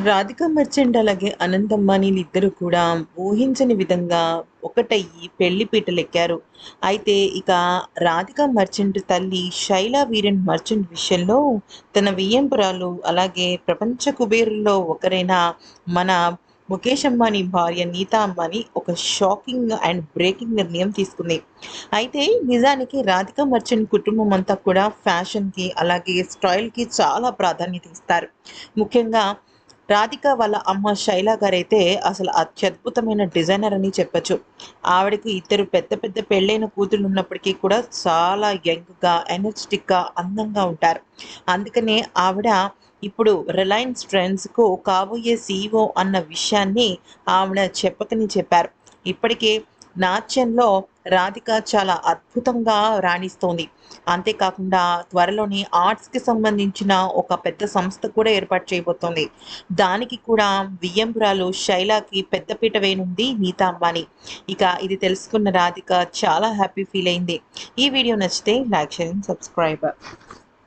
Radhika merchant అలాగే అనంతమ్మ అంబానీలు ఇద్దరు కూడా ఊహించని విధంగా ఒకటయ్యి పెళ్ళి పీటలెక్కారు. అయితే ఇక రాధిక మర్చెంట్ తల్లి శైలా వీరన్ మర్చెంట్ విషయంలో తన వియ్యంపురాలు అలాగే ప్రపంచ కుబేరుల్లో ఒకరైన మన ముఖేష్ అంబానీ భార్య నీతా అంబానీ ఒక షాకింగ్ అండ్ బ్రేకింగ్ నిర్ణయం తీసుకుంది. అయితే నిజానికి రాధిక మర్చెంట్ కుటుంబం అంతా కూడా ఫ్యాషన్కి అలాగే స్టైల్కి చాలా ప్రాధాన్యత ఇస్తారు. ముఖ్యంగా రాధిక వాళ్ళ అమ్మ శైలా గారైతే అసలు అత్యద్భుతమైన డిజైనర్ అని చెప్పచ్చు. ఆవిడకు ఇద్దరు పెద్ద పెద్ద పెళ్ళైన కూతురు ఉన్నప్పటికీ కూడా చాలా యంగ్గా ఎనర్జెటిక్గా అందంగా ఉంటారు. అందుకనే ఆవిడ ఇప్పుడు రిలయన్స్ ట్రెండ్స్కు కాబోయే సీఈఓ అన్న విషయాన్ని ఆవిడ చెప్పకని చెప్పారు. ఇప్పటికే నాట్యంలో రాధిక చాలా అద్భుతంగా రాణిస్తోంది. అంతేకాకుండా త్వరలోనే ఆర్ట్స్కి సంబంధించిన ఒక పెద్ద సంస్థ కూడా ఏర్పాటు చేయబోతోంది. దానికి కూడా వియ్యంపురాలు శైలాకి పెద్దపీట వేయనుంది నీతా అంబానీ. ఇక ఇది తెలుసుకున్న రాధిక చాలా హ్యాపీ ఫీల్ అయింది. ఈ వీడియో నచ్చితే లైక్ చేయండి సబ్స్క్రైబ్